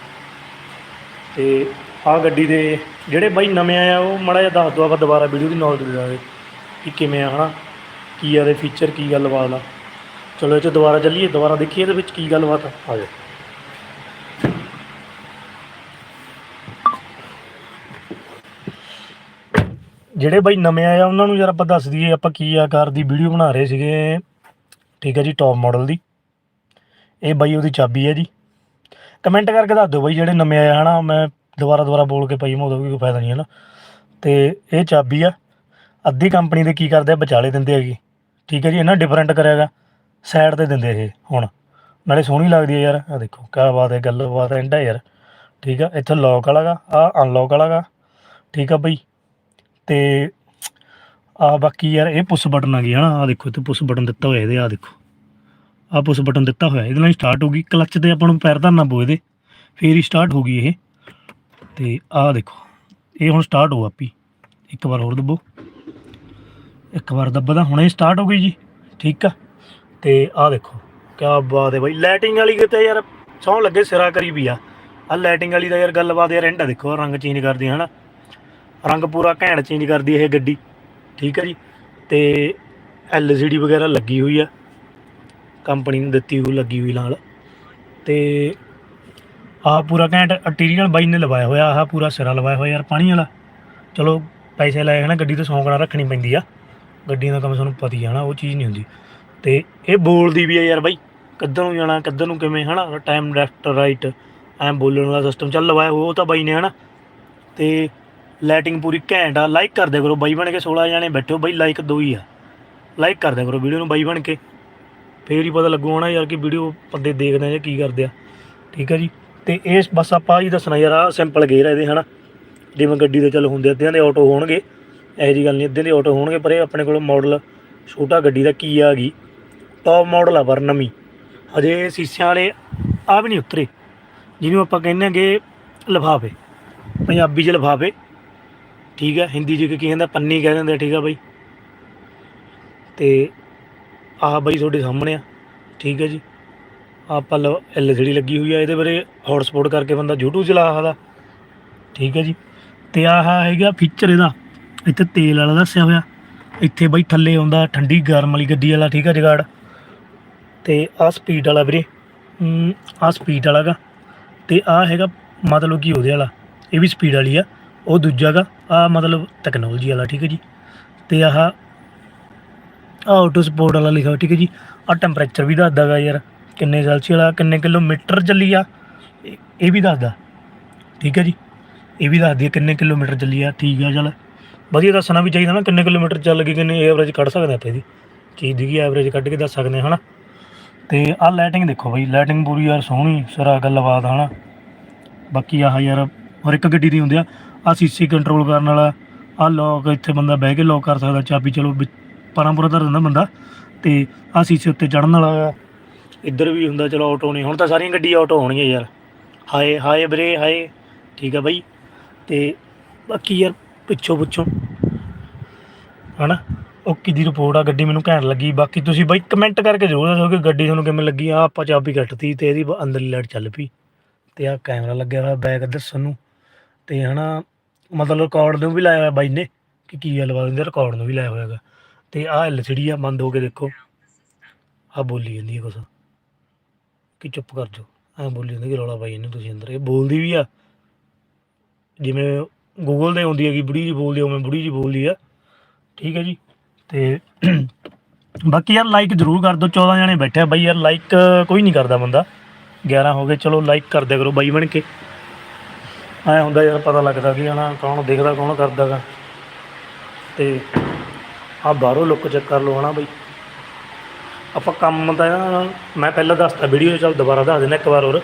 ਤੇ ਆਹ ਗੱਡੀ ਦੇ ਜਿਹੜੇ ਬਾਈ ਨਵੇਂ ਆਏ ਆ, ਉਹ ਮੜਾ ਜਿਹਾ ਦੱਸ ਦਿਓ, ਆਪਾਂ ਦੁਬਾਰਾ ਵੀਡੀਓ ਦੀ ਨੌਲੇਜ ਦੇ ਦਾਂਗੇ ਕਿ ਕਿਵੇਂ ਆ, ਹਨਾ। ਕੀ ਆ, ਇਹਦੇ ਫੀਚਰ ਕੀ ਗੱਲਬਾਤ ਆ। ਚਲੋ ਇਹ 'ਚ ਦੁਬਾਰਾ ਚੱਲੀਏ, ਦੁਬਾਰਾ ਦੇਖੀਏ ਇਹਦੇ ਵਿੱਚ ਕੀ ਗੱਲਬਾਤ ਆ। ਆ ਜਾਓ। ਜਿਹੜੇ ਬਾਈ ਨਵੇਂ ਆਏ ਆ, ਉਹਨਾਂ ਨੂੰ ਯਾਰ ਆਪਾਂ ਦੱਸ ਦਈਏ, ਆਪਾਂ ਕੀ ਆਕਾਰ ਦੀ ਵੀਡੀਓ ਬਣਾ ਰਹੇ ਸੀਗੇ। ਠੀਕ ਹੈ ਜੀ ਟੌਪ ਮਾਡਲ ਦੀ। ਇਹ ਬਾਈ ਉਹਦੀ ਚਾਬੀ ਹੈ ਜੀ। ਕਮੈਂਟ ਕਰਕੇ ਦੱਸ ਦਿਓ ਬਾਈ, ਜਿਹੜੇ ਨਵੇਂ ਆਏ ਆ, ਹਨਾ, ਮੈਂ ਦੁਬਾਰਾ ਦੁਬਾਰਾ ਬੋਲ ਕੇ ਪਾਈ ਉਹਦਾ ਵੀ ਕੋਈ ਫਾਇਦਾ ਨਹੀਂ ਹੈ ਨਾ ਤੇ ਇਹ ਚਾਬੀ ਆ। ਅੱਧੀ ਕੰਪਨੀ ਦੇ ਕੀ ਕਰਦੇ ਆ, ਵਿਚਾਲੇ ਦਿੰਦੇ ਹੈਗੇ। ਠੀਕ ਹੈ ਜੀ ਇਹਨਾਂ ਡਿਫਰੈਂਟ ਕਰਿਆਗਾ ਸਾਈਡ ਤੇ ਦਿੰਦੇ ਇਹ ਹੁਣ। ਨਾਲੇ ਸੋਹਣੀ ਲੱਗਦੀ ਹੈ ਯਾਰ ਆ ਦੇਖੋ, ਕਿਆ ਬਾਤ ਹੈ, ਗੱਲਬਾਤ ਐਂਡ ਹੈ ਯਾਰ। ਠੀਕ ਆ, ਇੱਥੇ ਲੌਕ ਵਾਲਾ ਗਾ ਆ ਅਨਲੌਕ ਵਾਲਾ ਗਾ। ਠੀਕ ਆ ਬਈ। ਤੇ ਆ ਬਾਕੀ ਯਾਰ, ਇਹ ਪੁਸ਼ ਬਟਨ ਆ ਗਿਆ ਹਨਾ? ਆ ਦੇਖੋ, ਇੱਥੇ ਪੁਸ਼ ਬਟਨ ਦਿੱਤਾ ਹੋਇਆ ਇਹਦੇ ਆ ਦੇਖੋ। ਆ ਪੁਸ਼ ਬਟਨ ਦਿੱਤਾ ਹੋਇਆ, ਇਹਦੇ ਨਾਲ ਸਟਾਰਟ ਹੋਗੀ ਕਲੱਚ ਤੇ ਆਪਾਂ ਨੂੰ ਪੈਰ ਧਰਨਾ ਪਊ ਇਹਦੇ। ਫੇਰ ਹੀ ਸਟਾਰਟ ਹੋਗੀ ਇਹ। ਤੇ ਆ ਦੇਖੋ, ਇਹ ਹੁਣ ਸਟਾਰਟ ਹੋ ਆਪੀ। ਇੱਕ ਵਾਰ ਹੋਰ ਦੱਬੋ। ਇੱਕ ਵਾਰ ਦੱਬਦਾ, ਹੁਣੇ ਸਟਾਰਟ ਹੋ ਗਈ ਜੀ। ਠੀਕ ਆ? ਤੇ ਆਹ ਦੇਖੋ, ਕਿਆ ਬਾਤ ਹੈ ਬਾਈ। ਲਾਈਟਿੰਗ ਵਾਲੀ ਕਿਤੇ ਯਾਰ ਸੌਂ ਲੱਗੇ, ਸਿਰਾ ਕਰੀ ਵੀ ਆ। ਆ ਲਾਈਟਿੰਗ ਵਾਲੀ ਦਾ ਯਾਰ ਗੱਲਬਾਤ ਯਾਰ ਐਂਡ ਦੇਖੋ ਰੰਗ ਚੇਂਜ ਕਰਦੀ ਹੈ ਹਨਾ? ਰੰਗ ਪੂਰਾ ਘੈਂਟ ਚੇਂਜ ਕਰਦੀ ਇਹ ਗੱਡੀ। ਠੀਕ ਹੈ ਜੀ? ਤੇ ਐਲਸੀਡੀ ਵਗੈਰਾ ਲੱਗੀ ਹੋਈ ਆ। ਕੰਪਨੀ ਨੇ ਦਿੱਤੀ ਹੋਈ, ਲੱਗੀ ਹੋਈ ਨਾਲ। ਤੇ ਆਹ ਪੂਰਾ ਘੈਂਟ ਅਟੀਰੀਅਲ ਬਾਈ ਨੇ ਲਵਾਇਆ ਹੋਇਆ। ਆਹ ਪੂਰਾ ਸਿਰਾ ਲਵਾਇਆ ਹੋਇਆ ਯਾਰ ਪਾਣੀ ਵਾਲਾ। ਚਲੋ, ਪੈਸੇ ਲਾਏ ਹਨਾ, ਗੱਡੀ ਤੇ ਸੌਂਕਣਾ ਰੱਖਣੀ ਪੈਂਦੀ ਆ। ਗੱਡੀਆਂ ਦਾ ਕੰਮ ਤੁਹਾਨੂੰ ਪਤਾ ਹੀ ਹੈ ਨਾ ਉਹ ਚੀਜ਼ ਨਹੀਂ ਹੁੰਦੀ। ਤੇ ਇਹ ਬੋਲਦੀ ਵੀ ਆ ਯਾਰ ਬਾਈ, ਕਿੱਧਰ ਨੂੰ ਜਾਣਾ, ਕਿੱਧਰ ਨੂੰ ਕਿਵੇਂ, ਹਨਾ ਟਾਈਮ ਲੈਫਟ ਰਾਈਟ ਐਂ ਬੋਲਣ ਵਾਲਾ ਸਿਸਟਮ ਚੱਲ ਲਵਾਇਆ ਉਹ ਤਾਂ ਬਾਈ ਨੇ, ਹਨਾ। ਤੇ ਲਾਈਟਿੰਗ ਪੂਰੀ ਘੈਂਟ ਆ ਲਾਈਕ ਕਰ ਦਿਆ ਕਰੋ, ਬਾਈ ਬਣ ਕੇ 16 ਜਾਣੇ ਬੈਠੋ ਬਾਈ ਲਾਈਕ ਦੋ ਹੀ ਆ। ਲਾਈਕ ਕਰ ਦਿਆ ਕਰੋ ਵੀਡੀਓ ਨੂੰ ਬਾਈ ਬਣ ਕੇ। ਫੇਰ ਹੀ ਪਤਾ ਲੱਗੂ ਹਨਾ ਯਾਰ ਕਿ ਵੀਡੀਓ ਬੰਦੇ ਦੇਖਦੇ ਆ ਜਾਂ ਕੀ ਕਰਦੇ ਆ। ਠੀਕ ਆ ਜੀ? ਤੇ ਇਹ ਬਸ ਆਪਾਂ ਹੀ ਦੱਸਣਾ ਯਾਰ ਆ ਸਿੰਪਲ ਗੇਅਰ ਆ ਇਹਦੇ, ਹਨਾ। ਜਿਵੇਂ ਗੱਡੀ ਦੇ ਚੱਲ ਹੁੰਦੇ ਅੱਧਿਆਂ ਦੇ ਆਟੋ ਹੋਣਗੇ। ਇਹੋ ਜੀ ਗੱਲ ਨਹੀਂ ਅੱਧਿਆਂ ਦੇ ਆਟੋ ਹੋਣਗੇ, ਪਰ ਇਹ ਆਪਣੇ ਕੋਲ ਮਾਡਲ ਛੋਟਾ ਗੱਡੀ ਦਾ ਕੀ ਆ ਗਈ। ਟੌਪ ਮਾਡਲ ਆ ਪਰ ਨਵੀਂ। ਹਜੇ ਸੀਸਿਆਂ ਵਾਲੇ ਆ ਵੀ ਨਹੀਂ ਉਤਰੇ, ਜਿਹਨੂੰ ਆਪਾਂ ਕਹਿੰਦੇ ਆਂਗੇ ਲਿਫਾਫੇ, ਪੰਜਾਬੀ 'ਚ ਲਿਫਾਫੇ। ਠੀਕ ਹੈ, ਹਿੰਦੀ 'ਚ ਕੀ ਕਹਿੰਦਾ ਪੰਨੀ ਕਹਿ ਦਿੰਦੇ ਠੀਕ ਆ ਬਾਈ। ਤੇ ਆਹ ਬਾਈ ਤੁਹਾਡੇ ਸਾਹਮਣੇ ਆ, ਠੀਕ ਹੈ ਜੀ। ਆਪਾਂ ਐਲਸੀਡੀ ਲੱਗੀ ਹੋਈ ਆ, ਇਹਦੇ ਬਾਰੇ ਹੌਟਸਪੌਟ ਕਰਕੇ ਬੰਦਾ YouTube ਚਲਾ ਸਕਦਾ। ਠੀਕ ਹੈ ਜੀ। ਤੇ ਆਹ ਹੈਗਾ ਫੀਚਰ ਇਹਦਾ। ਇੱਥੇ ਤੇਲ ਵਾਲਾ ਦੱਸਿਆ ਹੋਇਆ। ਇੱਥੇ ਬਈ ਥੱਲੇ ਆਉਂਦਾ ਠੰਡੀ ਗਰਮ ਵਾਲੀ ਗੱਡੀ ਵਾਲਾ ਠੀਕ ਆ ਜਗਾੜ? ਤੇ ਆਹ ਸਪੀਡ ਵਾਲਾ ਵੀਰੇ। ਆਹ ਸਪੀਡ ਵਾਲਾ ਗਾ। ਤੇ ਆਹ ਹੈਗਾ ਮਤਲਬ ਕਿ ਉਹਦੇ ਵਾਲਾ। ਇਹ ਵੀ ਸਪੀਡ ਵਾਲੀ ਆ। ਉਹ ਦੂਜਾ ਗਾ ਆਹ ਮਤਲਬ ਟੈਕਨੋਲੋਜੀ ਵਾਲਾ ਠੀਕ ਹੈ ਜੀ। ਤੇ ਆਹ ਆਟੋ ਸਪੋਰਟ ਵਾਲਾ ਲਿਖਿਆ ਹੋਇਆ, ਠੀਕ ਹੈ ਜੀ। ਆਹ ਟੈਂਪਰੇਚਰ ਵੀ ਦੱਸਦਾ ਗਾ ਯਾਰ ਕਿੰਨੇ ਸੈਲਸੀਅਸ ਵਾਲਾ ਕਿੰਨੇ ਕਿਲੋਮੀਟਰ ਚੱਲੀ ਆ। ਇਹ- ਇਹ ਵੀ ਦੱਸਦਾ ਠੀਕ ਹੈ ਜੀ। ਇਹ ਵੀ ਦੱਸਦੀ ਆ ਕਿੰਨੇ ਕਿਲੋਮੀਟਰ ਚੱਲੀ ਆ ਠੀਕ ਆ ਚੱਲ। ਵਧੀਆ ਦੱਸਣਾ ਵੀ ਚਾਹੀਦਾ ਨਾ ਕਿੰਨੇ ਕਿਲੋਮੀਟਰ ਚੱਲ ਗਈ ਕਿੰਨੀ ਐਵਰੇਜ ਕੱਢ ਸਕਦੇ ਆਪਾਂ ਇਹਦੀ। ਚੀਜ਼ ਦੀ ਐਵਰੇਜ ਕੱਢ ਕੇ ਦੱਸ ਸਕਦੇ ਹਾਂ ਹਨਾ? ਤੇ ਆਹ ਲਾਈਟਿੰਗ ਦੇਖੋ ਬਈ ਲਾਈਟਿੰਗ ਪੂਰੀ ਯਾਰ ਸੋਹਣੀ, ਸਿਰਾ ਗੱਲਬਾਤ, ਹਨਾ? ਬਾਕੀ ਆਹ ਯਾਰ ਹਰ ਇੱਕ ਗੱਡੀ ਦੀ ਹੁੰਦੀ ਆ ਆ ਸੀਸੀ ਕੰਟਰੋਲ ਕਰਨ ਵਾਲਾ ਆ ਲੋਕ ਇੱਥੇ ਬੰਦਾ ਬਹਿ ਕੇ ਲੋਕ ਕਰ ਸਕਦਾ, ਚਾਬੀ ਚਲੋ ਵਿੱਚ ਪਰਾਂ ਪਰਾਂ ਧਰ ਦਿੰਦਾ ਬੰਦਾ, ਤੇ ਆ ਸੀਸੇ ਉੱਤੇ ਚੜਨ ਵਾਲਾ ਇੱਧਰ ਵੀ ਹੁੰਦਾ, ਚਲੋ ਆਟੋ ਨਹੀਂ, ਹੁਣ ਤਾਂ ਸਾਰੀਆਂ ਗੱਡੀਆਂ ਆਟੋ ਹੋਣਗੀਆਂ ਯਾਰ। ਹਾਏ ਹਾਏ ਬਰੇ ਹਾਏ। ਠੀਕ ਆ ਬਾਈ। ਤੇ ਬਾਕੀ ਯਾਰ ਪਿੱਛੋਂ ਪੁੱਛੋਂ। ਹਨਾ? ਓਕੇ ਦੀ ਰਿਪੋਰਟ ਆ? ਗੱਡੀ ਮੈਨੂੰ ਘੈਂਟ ਲੱਗੀ। ਬਾਕੀ ਤੁਸੀਂ ਬਾਈ ਕਮੈਂਟ ਕਰਕੇ ਜ਼ਰੂਰ ਦੱਸੋ ਕਿ ਗੱਡੀ ਤੁਹਾਨੂੰ ਕਿਵੇਂ ਲੱਗੀ। ਆ ਆਪਾਂ ਚਾਬੀ ਕੱਟਤੀ ਤੇ ਇਹਦੀ ਅੰਦਰਲੀ ਲਾਈਟ ਚੱਲ ਪਈ। ਤੇ ਆ ਕੈਮਰਾ ਲੱਗਿਆ ਹੋਇਆ ਬੈਕ ਦੱਸਣ ਨੂੰ ਤੇ ਹਨਾ, ਮਤਲਬ ਰਿਕਾਰਡ ਨੂੰ ਵੀ ਲਾਇਆ ਹੋਇਆ ਬਾਈ ਨੇ ਕਿ ਕੀ ਗੱਲਬਾਤ ਹੁੰਦੀ ਰਿਕਾਰਡ ਨੂੰ ਵੀ ਲਾਇਆ ਹੋਇਆ ਹੈਗਾ। ਤੇ ਆ ਐਲਸੀਡੀ ਆ, ਬੰਦ ਹੋ ਕੇ ਦੇਖੋ। ਆ ਬੋਲੀ ਜਾਂਦੀ ਹੈ ਕੁਛ। ਕਿ ਚੁੱਪ ਕਰ ਜਾਓ। ਐ ਬੋਲੀ ਜਾਂਦੀ ਕਿ ਰੌਲਾ ਪਾਈ ਇਹਨੂੰ ਤੁਸੀਂ ਅੰਦਰ। ਇਹ ਬੋਲਦੀ ਵੀ ਆ। ਜਿਵੇਂ ਗੂਗਲ ਤੇ ਆਉਂਦੀ ਹੈਗੀ, ਬੁੜੀ ਜੀ ਬੋਲਦੀ ਉਵੇਂ ਬੁੜੀ ਜੀ ਬੋਲਦੀ ਆ। ਠੀਕ ਹੈ ਜੀ? ਤੇ ਬਾਕੀ ਯਾਰ ਲਾਈਕ ਜ਼ਰੂਰ ਕਰ ਦਿਓ 14 ਜਣੇ ਬੈਠੇ ਆ। ਬਾਈ ਯਾਰ ਲਾਈਕ ਕੋਈ ਨਹੀਂ ਕਰਦਾ ਬੰਦਾ। 11 ਹੋ ਗਏ, ਚਲੋ ਲਾਈਕ ਕਰ ਦਿਆ ਕਰੋ ਬਾਈ ਬਣ ਕੇ। ਐ ਹੁੰਦਾ ਯਾਰ ਪਤਾ ਲੱਗਦਾ ਕਿ ਹਨਾ ਕੌਣ ਦੇਖਦਾ, ਕੌਣ ਕਰਦਾਗਾ। ਤੇ ਆ ਬਾਹਰੋਂ ਲੁੱਕ ਚੈੱਕ ਕਰ ਲਓ ਹਨਾ ਬਾਈ। ਆਪਾਂ ਕੰਮ ਤਾਂ ਮੈਂ ਪਹਿਲਾਂ ਦੱਸਤਾ ਵੀਡੀਓ ਚੱਲ ਦੁਬਾਰਾ ਦੱਸ ਦਿੰਦਾ ਇੱਕ ਵਾਰ ਹੋਰ।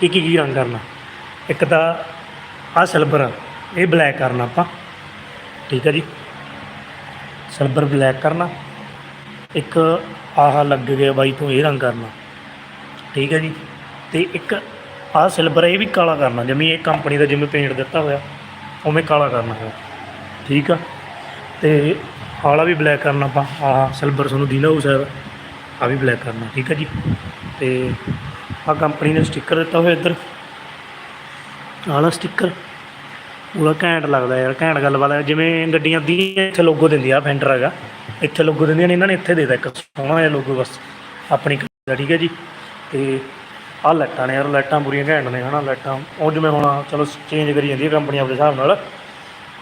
ਕੀ ਕੀ ਕੀ ਰੰਗ ਕਰਨਾ। ਇੱਕ ਤਾਂ ਆ। ਸਿਲਵਰ ਇਹ ਬਲੈਕ ਕਰਨਾ ਆਪਾਂ। ਠੀਕ ਹੈ ਜੀ। ਸਿਲਵਰ ਬਲੈਕ ਕਰਨਾ। ਇੱਕ ਆਹ ਲੱਗ ਗਿਆ ਬਾਈ ਤੋਂ ਇਹ ਰੰਗ ਕਰਨਾ। ਠੀਕ ਹੈ ਜੀ। ਤੇ ਇੱਕ ਆਹ ਸਿਲਵਰ ਇਹ ਵੀ ਕਾਲਾ ਕਰਨਾ। ਜਿਵੇਂ ਇਹ ਕੰਪਨੀ ਦਾ ਜਿਵੇਂ ਪੇਂਟ ਦਿੱਤਾ ਹੋਇਆ, ਉਵੇਂ ਕਾਲਾ ਕਰਨਾ ਹੈ ਠੀਕ ਆ। ਤੇ ਆਲਾ ਵੀ ਬਲੈਕ ਕਰਨਾ ਆਪਾਂ। ਆਹ ਸਿਲਵਰ ਤੁਹਾਨੂੰ ਦੀਨਾ ਹੋ ਸ਼ਾਇਦ। ਆ ਵੀ ਬਲੈਕ ਕਰਨਾ। ਠੀਕ ਹੈ ਜੀ। ਤੇ ਆ ਕੰਪਨੀ ਨੇ ਸਟicker ਦਿੱਤਾ ਹੋਇਆ ਇੱਧਰ। ਆਲਾ ਸਟicker ਪੂਰਾ ਘੈਂਟ ਲੱਗਦਾ ਯਾਰ, ਘੈਂਟ ਗੱਲਬਾਤ ਹੈ। ਜਿਵੇਂ ਗੱਡੀਆਂ ਦੀ ਇੱਥੇ ਲੋਗੋ ਦਿੰਦੀ ਆ ਫੈਂਡਰ ਹੈਗਾ। ਇੱਥੇ ਲੋਗੋ ਦਿੰਦੀਆਂ ਨੇ, ਇਹਨਾਂ ਨੇ ਇੱਥੇ ਦੇ ਦਿੱਤਾ ਇੱਕ ਸੋਹਣਾ ਜਿਹਾ ਲੋਗੋ ਬਸ। ਆਪਣੀ ਕੰਪਨੀ ਦਾ, ਠੀਕ ਹੈ ਜੀ। ਤੇ ਆਹ ਲਾਈਟਾਂ ਨੇ ਯਾਰ, ਲਾਈਟਾਂ ਪੂਰੀਆਂ ਘੈਂਟ ਨੇ, ਹਨਾ, ਲਾਈਟਾਂ। ਉਹ ਜਿਵੇਂ ਹੁਣ ਚਲੋ ਚੇਂਜ ਕਰੀ ਜਾਂਦੀ ਹੈ ਕੰਪਨੀ ਆਪਣੇ ਹਿਸਾਬ ਨਾਲ।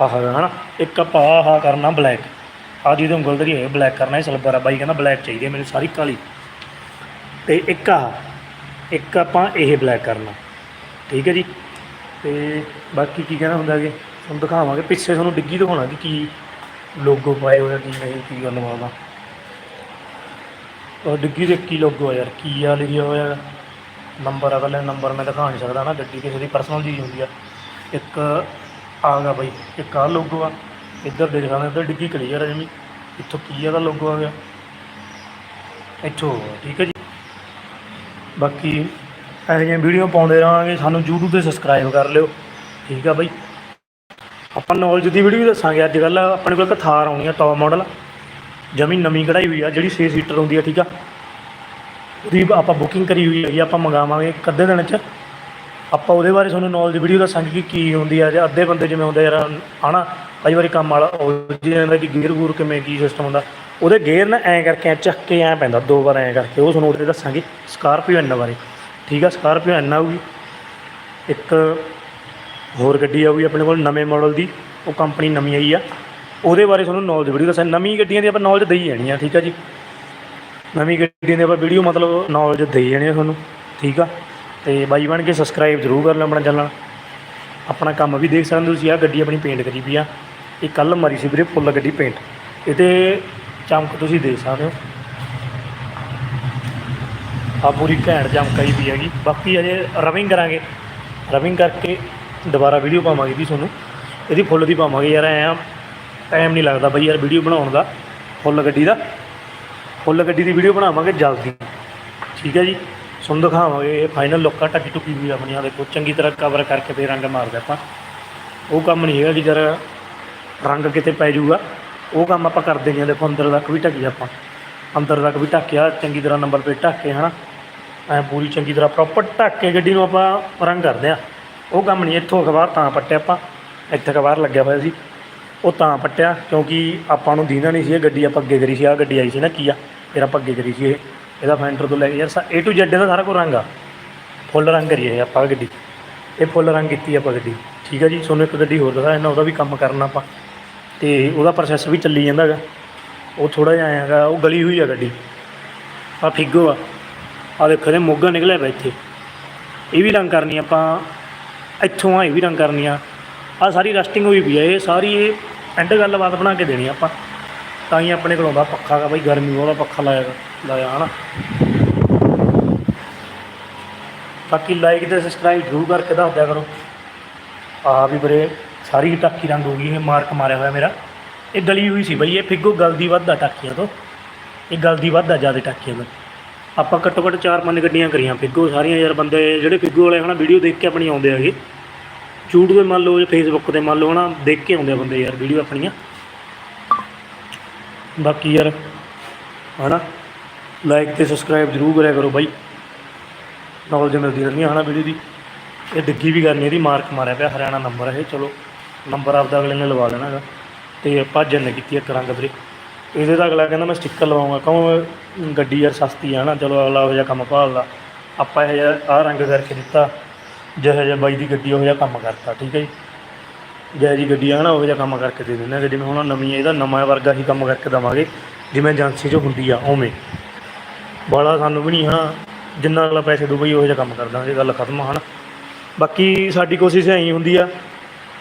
ਆਹ ਹੈਗਾ, ਹਨਾ। ਇੱਕ ਆਪਾਂ ਆਹ ਕਰਨਾ ਬਲੈਕ ਆਹ ਜਿਹਦੇ ਉਂਗਲ ਤੇ ਹੈ ਬਲੈਕ ਕਰਨਾ, ਇਹ ਸਿਲਵਰ ਆ। ਬਾਈ ਕਹਿੰਦਾ ਬਲੈਕ ਚਾਹੀਦੀ ਹੈ ਮੈਨੂੰ ਸਾਰੀ ਕਾਲੀ। ਤੇ ਇੱਕ ਆ ਇੱਕ ਆਪਾਂ ਇਹ ਬਲੈਕ ਕਰਨਾ। ਠੀਕ ਹੈ ਜੀ। ਤੇ ਬਾਕੀ ਕੀ ਕਹਿਣਾ ਹੁੰਦਾ ਕਿ ਤੁਹਾਨੂੰ ਦਿਖਾਵਾਂਗੇ, ਪਿੱਛੇ ਤੁਹਾਨੂੰ ਡਿੱਗੀ ਦਿਖਾਉਣਾ ਕਿ ਕੀ ਲੋਗੋ ਪਾਏ ਹੋਇਆ ਕੀ ਨਹੀਂ, ਕੀ ਗੱਲ ਬਾਤ ਆ। ਉਹ ਡਿੱਗੀ ਦੇ ਕੀ ਲੋਗੋ ਆ ਯਾਰ, ਕੀ ਆ ਲਿਖਿਆ ਹੋਇਆ? ਨੰਬਰ ਆ ਪਹਿਲੇ, ਨੰਬਰ ਮੈਂ ਦਿਖਾ ਨਹੀਂ ਸਕਦਾ ਨਾ, ਗੱਡੀ ਕਿਸੇ ਦੀ ਪਰਸਨਲ ਚੀਜ਼ ਹੁੰਦੀ ਆ। ਇੱਕ ਆ ਗਿਆ ਬਾਈ, ਇੱਕ ਆ ਲੋਗੋ ਆ। ਇੱਧਰ ਦੇਖ ਸਕਦੇ ਇੱਧਰ ਡਿੱਗੀ ਕਲੀਅਰ ਆ ਜਿਵੇਂ ਇੱਥੋਂ ਕੀ ਆ ਦਾ ਲੋਗੋ ਆ ਗਿਆ। ਇੱਥੋਂ, ਠੀਕ ਹੈ ਜੀ। ਬਾਕੀ ਇਹੋ ਜਿਹੀਆਂ ਵੀਡੀਓ ਪਾਉਂਦੇ ਰਹਾਂਗੇ, ਸਾਨੂੰ YouTube ਤੇ ਸਬਸਕ੍ਰਾਈਬ ਕਰ ਲਿਓ। ਠੀਕ ਆ ਬਾਈ? ਆਪਾਂ ਨੌਲੇਜ ਦੀ ਵੀਡੀਓ ਦੱਸਾਂਗੇ ਅੱਜ ਕੱਲ੍ਹ। ਆਪਣੇ ਕੋਲ ਇੱਕ ਥਾਰ ਆਉਣੀ ਆ ਟੌਪ ਮਾਡਲ ਜਮੀ ਨਵੀਂ ਕਢਾਈ ਹੋਈ ਆ, ਜਿਹੜੀ 6 ਸੀਟਰ ਹੁੰਦੀ ਆ, ਠੀਕ ਆ? ਉਹਦੀ ਆਪਾਂ ਬੁਕਿੰਗ ਕਰੀ ਹੋਈ ਹੈਗੀ ਆਪਾਂ ਮੰਗਾਵਾਂਗੇ ਇੱਕ ਅੱਧੇ ਦਿਨ ਚ। ਆਪਾਂ ਉਹਦੇ ਬਾਰੇ ਤੁਹਾਨੂੰ ਨੌਲੇਜ ਵੀਡੀਓ ਦੱਸਾਂਗੇ ਕਿ ਕੀ ਹੁੰਦੀ ਆ, ਜਾਂ ਅੱਧੇ ਬੰਦੇ ਜਿਵੇਂ ਹੁੰਦੇ ਯਾਰ, ਹਨਾ? ਕਈ ਵਾਰੀ ਕੰਮ ਵਾਲਾ ਹੋ ਜਾਂਦਾ ਕਿ ਗੇਅਰ ਗੂਰ ਕਿਵੇਂ, ਕੀ ਸਿਸਟਮ ਹੁੰਦਾ। ਉਹਦੇ ਗੇਅਰ ਨਾ ਐਂ ਕਰਕੇ ਐਂ ਚੱਕ ਕੇ ਐਂ ਪੈਂਦਾ, ਦੋ ਵਾਰ ਐਂ ਕਰਕੇ। ਉਹ ਤੁਹਾਨੂੰ ਉਹਦੇ ਦੱਸਾਂਗੇ ਸਕਾਰਪੀਓ ਐਨ ਬਾਰੇ। ਠੀਕ ਆ ਸਕਾਰਪੀਓ ਐਨ ਆਊਗੀ। ਇੱਕ ਹੋਰ ਗੱਡੀ ਆਊਗੀ ਆਪਣੇ ਕੋਲ ਨਵੇਂ ਮਾਡਲ ਦੀ, ਉਹ ਕੰਪਨੀ ਨਵੀਂ ਆਈ ਆ। ਉਹਦੇ ਬਾਰੇ ਤੁਹਾਨੂੰ ਨੌਲੇਜ ਵੀਡੀਓ ਦੱਸਾਂ। ਨਵੀਂ ਗੱਡੀਆਂ ਦੀ ਆਪਾਂ ਨੌਲੇਜ ਦੇਈ ਜਾਣੀ ਆ, ਠੀਕ ਆ ਜੀ। ਨਵੀਂ ਗੱਡੀਆਂ ਦੀ ਆਪਾਂ ਵੀਡੀਓ ਮਤਲਬ ਨੌਲੇਜ ਦੇਈ ਜਾਣੀ ਆ ਤੁਹਾਨੂੰ, ਠੀਕ ਆ। ਤੇ ਬਾਈ ਬਣ ਕੇ ਸਬਸਕ੍ਰਾਈਬ ਜ਼ਰੂਰ ਕਰ ਲਓ ਆਪਣਾ ਚੈਨਲ ਆਪਣਾ ਕੰਮ ਵੀ ਦੇਖ ਸਕਦੇ ਹੋ ਤੁਸੀਂ ਆ ਗੱਡੀ ਆਪਣੀ ਪੇਂਟ ਕਰੀ ਪਈ ਆ। ਇਹ ਕੱਲ ਮਾਰੀ ਸੀ ਵੀਰੇ, ਫੁੱਲ ਗੱਡੀ ਪੇਂਟ ਇਹਦੇ ਚਮਕ ਤੁਸੀਂ ਦੇਖ ਸਕਦੇ ਹੋ। ਆ ਪੂਰੀ ਘੈਂਟ ਜਮਕਾਈ ਆਈ ਵੀ ਹੈਗੀ। ਬਾਕੀ ਅਜੇ ਰਵਿੰਗ ਕਰਾਂਗੇ। ਰਵਿੰਗ ਕਰਕੇ ਦੁਬਾਰਾ ਵੀਡੀਓ ਪਾਵਾਂਗੇ ਜੀ ਤੁਹਾਨੂੰ। ਇਹਦੀ ਫੁੱਲ ਦੀ ਪਾਵਾਂਗੇ ਯਾਰ, ਐ ਟਾਈਮ ਨਹੀਂ ਲੱਗਦਾ ਬਈ ਯਾਰ ਵੀਡੀਓ ਬਣਾਉਣ ਦਾ ਫੁੱਲ ਗੱਡੀ ਦਾ। ਫੁੱਲ ਗੱਡੀ ਦੀ ਵੀਡੀਓ ਬਣਾਵਾਂਗੇ ਜਲਦੀ। ਠੀਕ ਹੈ ਜੀ? ਤੁਹਾਨੂੰ ਦਿਖਾਵਾਂਗੇ ਇਹ ਫਾਈਨਲ ਲੁੱਕ ਆ ਟੱਕੀ ਟੁੱਕੀ ਵੀ ਆਪਣੀ ਆ ਦੇਖੋ, ਚੰਗੀ ਤਰ੍ਹਾਂ ਕਵਰ ਕਰਕੇ ਫੇਰ ਰੰਗ ਮਾਰਦੇ ਆਪਾਂ। ਉਹ ਕੰਮ ਨਹੀਂ ਹੈਗਾ ਕਿ ਜਰ ਰੰਗ ਕਿਤੇ ਪੈ ਜਾਊਗਾ। ਉਹ ਕੰਮ ਆਪਾਂ ਕਰਦੇ ਨਹੀਂ ਦੇਖੋ, ਅੰਦਰ ਤੱਕ ਵੀ ਢੱਕੀ ਆਪਾਂ। ਅੰਦਰ ਤੱਕ ਵੀ ਢੱਕਿਆ, ਚੰਗੀ ਤਰ੍ਹਾਂ ਨੰਬਰ ਪਲੇਟ ਢੱਕ ਕੇ, ਹਨਾ? ਐ ਪੂਰੀ ਚੰਗੀ ਤਰ੍ਹਾਂ ਪ੍ਰੋਪਰ ਢੱਕ ਕੇ ਗੱਡੀ ਨੂੰ ਆਪਾਂ ਰੰਗ ਕਰਦੇ ਆ ਉਹ ਕੰਮ ਨਹੀਂ, ਇੱਥੋਂ ਅਖਬਾਰ ਤਾਂ ਪੱਟਿਆ ਆਪਾਂ। ਇੱਥੇ ਅਖਬਾਰ ਲੱਗਿਆ ਹੋਇਆ ਸੀ। ਉਹ ਤਾਂ ਪੱਟਿਆ ਕਿਉਂਕਿ ਆਪਾਂ ਨੂੰ ਦੀਨਾ ਨਹੀਂ ਸੀ ਇਹ ਗੱਡੀ, ਆਪਾਂ ਅੱਗੇ ਕਰੀ ਸੀ ਆ ਗੱਡੀ ਆਈ ਸੀ ਨਾ ਕੀ ਆ ਫਿਰ ਆਪਾਂ ਅੱਗੇ ਕਰੀ ਸੀ ਇਹ। ਇਹਦਾ ਫੈਂਟਰ ਤੋਂ ਲੈ ਕੇ ਯਾਰ ਏ ਟੂ ਜ਼ੈਡ ਦਾ ਸਾਰਾ ਕੁਝ ਰੰਗ ਆ। ਫੁੱਲ ਰੰਗ ਕਰੀਏ ਆਪਾਂ ਗੱਡੀ। ਇਹ ਫੁੱਲ ਰੰਗ ਕੀਤੀ ਆਪਾਂ ਗੱਡੀ। ਠੀਕ ਆ ਜੀ, ਤੁਹਾਨੂੰ ਇੱਕ ਗੱਡੀ ਹੋਰ ਦਿਖਾ ਇਹਨਾਂ ਉਹਦਾ ਵੀ ਕੰਮ ਕਰਨਾ ਆਪਾਂ। ਤੇ ਉਹਦਾ ਪ੍ਰੋਸੈਸ ਵੀ ਚੱਲੀ ਜਾਂਦਾ ਹੈਗਾ। ਉਹ ਥੋੜਾ ਜਿਹਾ ਐਂ ਹੈਗਾ, ਉਹ ਗਲੀ ਹੋਈ ਆ ਗੱਡੀ। ਆ ਫਿੱਗੋ ਆ। ਆ ਦੇਖੋ ਇਹਦੇ ਮੋਗਾ ਨਿਕਲਿਆ ਪਿਆ ਇੱਥੇ। ਇਹ ਵੀ ਰੰਗ ਕਰਨੀ ਆਪਾਂ, ਇੱਥੋਂ ਆ ਇਹ ਵੀ ਰੰਗ ਕਰਨੀ ਆ। ਆ ਸਾਰੀ ਰਸਟਿੰਗ ਹੋਈ ਪਈ ਆ, ਇਹ ਸਾਰੀ ਇਹ ਐਂਡ ਗੱਲਬਾਤ ਬਣਾ ਕੇ ਦੇਣੀ ਆਪਾਂ। ਤਾਂ ਹੀ ਆਪਣੇ ਕੋਲ ਆਉਂਦਾ ਪੱਖਾ ਗਾ ਬਈ, ਗਰਮੀ ਉਹਦਾ ਪੱਖਾ ਲਾਇਆ ਗਾ- ਲਾਇਆ ਹਨਾ। ਬਾਕੀ ਲਾਈਕ ਤੇ ਸਬਸਕ੍ਰਾਈਬ ਜ਼ਰੂਰ ਕਰਕੇ ਦੱਸ ਦਿਆ ਕਰੋ। ਆ ਵੀ ਬਰੇ ਸਾਰੀ ਟਾਕੀ ਰੰਗ ਹੋ ਗਈ, ਇਹ ਮਾਰਕ ਮਾਰਿਆ ਹੋਇਆ ਮੇਰਾ। ਇਹ ਗਲੀ ਹੋਈ ਸੀ ਬਈ, ਇਹ ਫਿੱਗੋ ਗਲਦੀ ਵੱਧਦਾ ਟਾਕੀਆਂ ਤੋਂ। ਇਹ ਗਲਦੀ ਵੱਧਦਾ ਜ਼ਿਆਦਾ ਟਾਕੀਆਂ ਤੋਂ। ਆਪਾਂ ਘੱਟੋ ਘੱਟ ਚਾਰ ਪੰਜ ਗੱਡੀਆਂ ਕਰੀਆਂ ਫਿੱਗੋ, ਸਾਰੀਆਂ ਯਾਰ ਬੰਦੇ ਜਿਹੜੇ ਫਿੱਗੋ ਵਾਲੇ ਹਨਾ ਵੀਡੀਓ ਦੇਖ ਕੇ ਆਪਣੀ ਆਉਂਦੇ ਹੈਗੇ। ਯੂਟਿਊਬ ਤੇ ਮੰਨ ਲਓ ਜਾਂ ਫੇਸਬੁੱਕ ਤੇ ਮੰਨ ਲਓ ਹਨਾ, ਦੇਖ ਕੇ ਆਉਂਦੇ ਆ ਬੰਦੇ ਯਾਰ ਵੀਡੀਓ ਆਪਣੀਆਂ। ਬਾਕੀ ਯਾਰ ਹਨਾ ਲਾਈਕ ਤੇ ਸਬਸਕ੍ਰਾਈਬ ਜ਼ਰੂਰ ਕਰਿਆ ਕਰੋ ਬਾਈ। ਨੌਲੇਜ ਮਿਲਦੀ ਰਹਿੰਦੀ ਹੈ ਹਨਾ ਵੀਡੀਓ ਦੀ। ਇਹ ਡਿੱਗੀ ਵੀ ਕਰਨੀ, ਇਹਦੀ ਮਾਰਕ ਮਾਰਿਆ ਪਿਆ, ਹਰਿਆਣਾ ਨੰਬਰ ਇਹ, ਚਲੋ। ਨੰਬਰ ਆਪਦਾ ਅਗਲੇ ਨੇ ਲਵਾ ਲੈਣਾ ਹੈਗਾ। ਤੇ ਭਾਜਨ ਨੇ ਕੀਤੀ ਇੱਕ ਰੰਗ ਵੀਰੇ। ਇਹਦੇ ਤਾਂ ਅਗਲਾ ਕਹਿੰਦਾ ਮੈਂ ਸਟicker ਲਵਾਉਂਗਾ। ਕਹੂੰ ਗੱਡੀ ਯਾਰ ਸਸਤੀ ਆ ਨਾ, ਚਲੋ ਅਗਲਾ ਉਹ ਜਿਹਾ ਕੰਮ ਭਾਲਦਾ। ਆਪਾਂ ਇਹ ਜਿਹਾ, ਆਹ ਰੰਗ ਕਰਕੇ ਦਿੱਤਾ। ਜਿਹੋ ਜਿਹਾ ਬਾਈ ਦੀ ਗੱਡੀ, ਉਹ ਜਿਹਾ ਕੰਮ ਕਰਤਾ, ਠੀਕ ਹੈ ਜੀ? ਜਿਹੋ ਜੀ ਗੱਡੀ ਆ ਨਾ, ਉਹ ਜਿਹਾ ਕੰਮ ਕਰਕੇ ਦੇ ਦਿੰਦੇ ਹਾਂ ਜਿਵੇਂ ਹੁਣ ਨਵੀਂ ਇਹਦਾ ਨਵਾਂ ਵਰਗਾ ਹੀ ਕੰਮ ਕਰਕੇ ਦੇਵਾਂਗੇ। ਜਿਵੇਂ ਏਜੰਸੀ 'ਚ ਹੁੰਦੀ ਆ, ਉਵੇਂ। ਬਾਲਾ ਸਾਨੂੰ ਵੀ ਨਹੀਂ ਹਨਾ ਜਿੰਨਾ ਅਗਲਾ ਪੈਸੇ ਦੂ ਬਈ ਉਹ ਜਿਹਾ ਕੰਮ ਕਰ ਦਾਂਗੇ, ਗੱਲ ਖਤਮ ਹਨ? ਬਾਕੀ ਸਾਡੀ ਕੋਸ਼ਿਸ਼ ਐਂ ਹੁੰਦੀ ਆ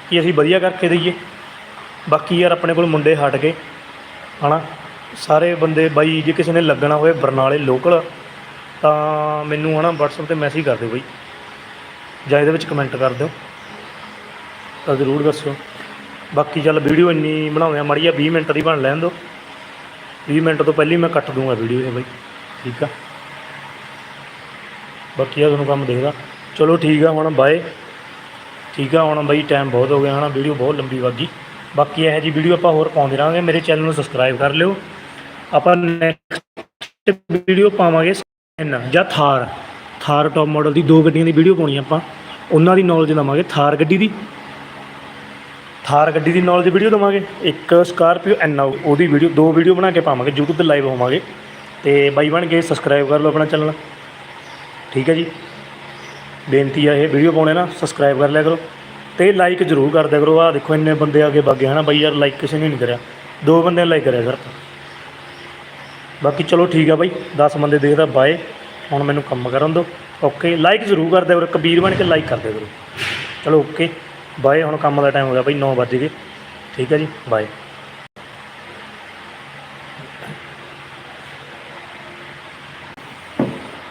ਕਿ ਅਸੀਂ ਵਧੀਆ ਕਰਕੇ ਦਈਏ। ਬਾਕੀ ਯਾਰ ਆਪਣੇ ਕੋਲ ਮੁੰਡੇ ਹਟ ਗਏ। ਹਨਾ? ਸਾਰੇ ਬੰਦੇ ਬਾਈ ਜੇ ਕਿਸੇ ਨੇ ਲੱਗਣਾ ਹੋਵੇ ਬਰਨਾਲੇ ਲੋਕਲ ਤਾਂ ਮੈਨੂੰ ਹਨਾ WhatsApp ਤੇ ਮੈਸੇਜ ਕਰ ਦਿਓ ਬਾਈ। ਜਾਂ ਇਹਦੇ ਵਿੱਚ ਕਮੈਂਟ ਕਰ ਦਿਓ। ਤਾਂ ਜ਼ਰੂਰ ਦੱਸਿਓ। ਬਾਕੀ ਚੱਲ ਵੀਡੀਓ ਇੰਨੀ ਬਣਾਉਂਦੇ ਆ, ਮਾੜੀ ਆ 20 ਮਿੰਟ ਦੀ ਬਣ ਲੈਣ ਦਿਓ। 20 ਮਿੰਟ ਤੋਂ ਪਹਿਲਾਂ ਮੈਂ ਕੱਟ ਦੂੰਗਾ ਵੀਡੀਓ ਇਹ ਬਾਈ। ਠੀਕ ਆ? ਬਾਕੀ ਆ ਤੁਹਾਨੂੰ ਕੰਮ ਦੇਖਦਾ। ਚਲੋ ਠੀਕ ਆ, ਹੁਣ ਬਾਏ ਠੀਕ ਆ, ਹੁਣ ਬਾਈ ਟਾਈਮ ਬਹੁਤ ਹੋ ਗਿਆ ਹਨਾ ਵੀਡੀਓ ਬਹੁਤ ਲੰਬੀ ਵੱਗ। ਗਈ ਬਾਕੀ ਇਹੋ ਜੀ ਵੀਡੀਓ ਆਪਾਂ ਹੋਰ ਪਾਉਂਦੇ ਰਹਾਂਗੇ। ਮੇਰੇ ਚੈਨਲ ਨੂੰ ਸਬਸਕ੍ਰਾਈਬ ਕਰ ਲਿਓ। ਆਪਾਂ ਨੈਕਸਟ ਵੀਡੀਓ ਪਾਵਾਂਗੇ ਨਾ ਜਾਂ ਥਾਰ ਥਾਰ ਟੌਪ ਮਾਡਲ ਦੀ ਦੋ ਗੱਡੀਆਂ ਦੀ ਵੀਡੀਓ ਪਾਉਣੀ ਆਪਾਂ। ਉਹਨਾਂ ਦੀ ਨੌਲੇਜ ਦਵਾਂਗੇ ਥਾਰ ਗੱਡੀ ਦੀ। ਥਾਰ ਗੱਡੀ ਦੀ ਨੌਲੇਜ ਵੀਡੀਓ ਦਵਾਂਗੇ। ਇੱਕ ਸਕਾਰਪੀਓ ਐਨ ਉਹਦੀ ਵੀਡੀਓ ਦੋ ਵੀਡੀਓ ਬਣਾ ਕੇ ਪਾਵਾਂਗੇ। YouTube ਤੇ ਲਾਈਵ ਹੋਵਾਂਗੇ। ਤੇ ਬਾਈ ਬਣ ਕੇ ਸਬਸਕ੍ਰਾਈਬ ਕਰ ਲਓ ਆਪਣਾ ਚੈਨਲ ਠੀਕ ਹੈ ਜੀ। ਬੇਨਤੀ ਆ ਇਹ ਵੀਡੀਓ ਪਾਉਣੇ ਨਾ ਸਬਸਕ੍ਰਾਈਬ ਕਰ ਲਿਆ ਕਰੋ। ਤੇ ਲਾਈਕ ਜ਼ਰੂਰ ਕਰ ਦਿਆ ਕਰੋ। ਆ ਦੇਖੋ ਇੰਨੇ ਬੰਦੇ ਅੱਗੇ ਬਾਗੇ, ਹਨਾ ਬਾਈ ਯਾਰ ਲਾਈਕ ਕਿਸੇ ਨੇ ਨਹੀਂ ਕਰਿਆ। ਦੋ ਬੰਦੇ ਲਾਈਕ ਕਰਿਆ ਸਰ ਬਾਕੀ ਚਲੋ ਠੀਕ ਆ ਬਾਈ 10 ਬੰਦੇ ਦੇਖਦਾ, ਬਾਏ। ਹੁਣ ਮੈਨੂੰ ਕੰਮ ਕਰਨ ਦਿਓ। ਓਕੇ ਲਾਈਕ ਜ਼ਰੂਰ ਕਰ ਦਿਆ ਕਰੋ। ਕਬੀਰ ਬਣ ਕੇ ਲਾਈਕ ਕਰ ਦਿਆ ਕਰੋ। ਚਲੋ ਓਕੇ ਬਾਏ। ਹੁਣ ਕੰਮ ਦਾ ਟਾਈਮ ਹੋ ਗਿਆ ਬਾਈ 9 ਵੱਜ ਗਏ। ਠੀਕ ਹੈ ਜੀ, ਬਾਏ।